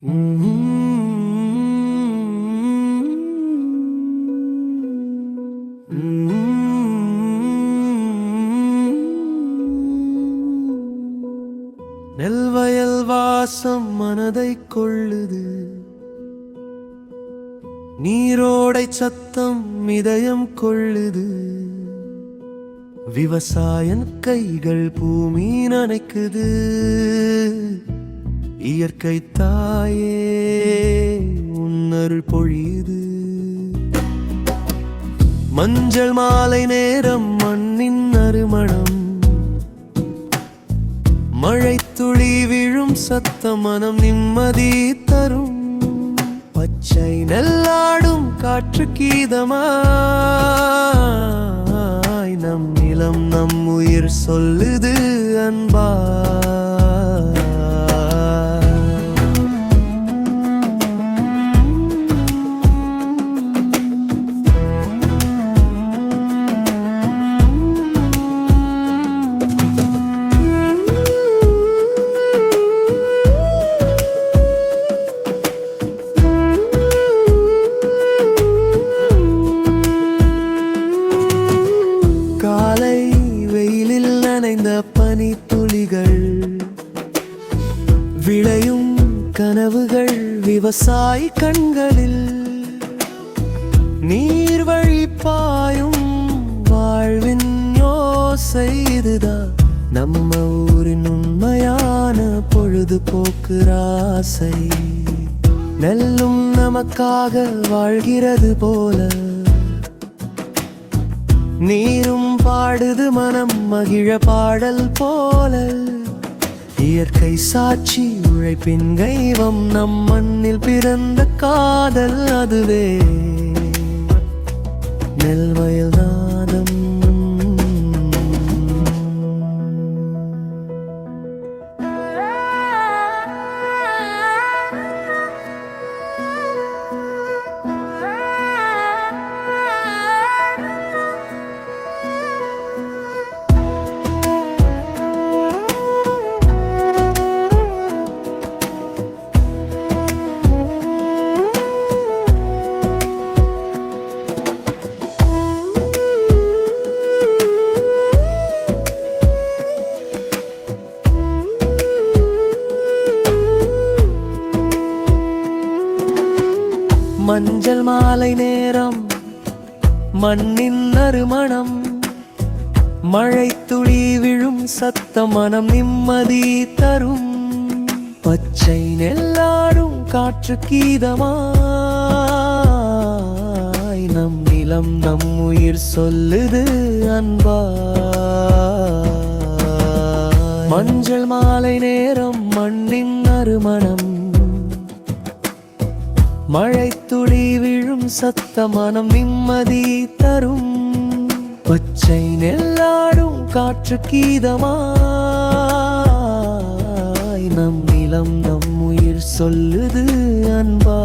நெல்வயல் வாசம் மனதை கொள்ளுது. நீரோடை சத்தம் இதயம் கொள்ளுது. விவசாயன் கைகள் பூமி நனைக்குது. இயற்கை தாயே உன்னருள் பொழியுது. மஞ்சள் மாலை நேரம் மண்ணின் நறுமணம். மழை துளி விழும் சத்த மனம் நிம்மதி தரும். பச்சை நெல்லாடும் காற்று கீதமாய் நம் நிலம் நம் உயிர் சொல்லுது. விளையும் கனவுகள் விவசாய கண்களில். நீர் வழி பாயும் வாழ்வின் யோசை இதுதான் நம்ம ஊரின் உண்மையான பொழுதுபோக்கு ராசை. நெல்லும் நமக்காக வாழ்கிறது போல. நீரும் பாடுது மனம் மகிழ பாடல் போல. இயற்கை சாட்சி உழைப்பின் தெய்வம் நம் மண்ணில் பிறந்த காதல் அதுவே. மஞ்சள் மாலை நேரம் மண்ணின் நறுமணம் மழை துளி விழும் சத்த மனம் நிம்மதி தரும். பச்சை நெல்லாடும் காற்று கீதமாய் நம் நிலம் நம் உயிர் சொல்லுது அன்பா. மஞ்சள் மாலை நேரம் மண்ணின் நறுமணம் மழை துளி விழும் சத்த மனம் நிம்மதி தரும். பச்சை நெல்லாடும் காற்று கீதமாய் நம் நிலம் நம் உயிர் சொல்லுது அன்பா.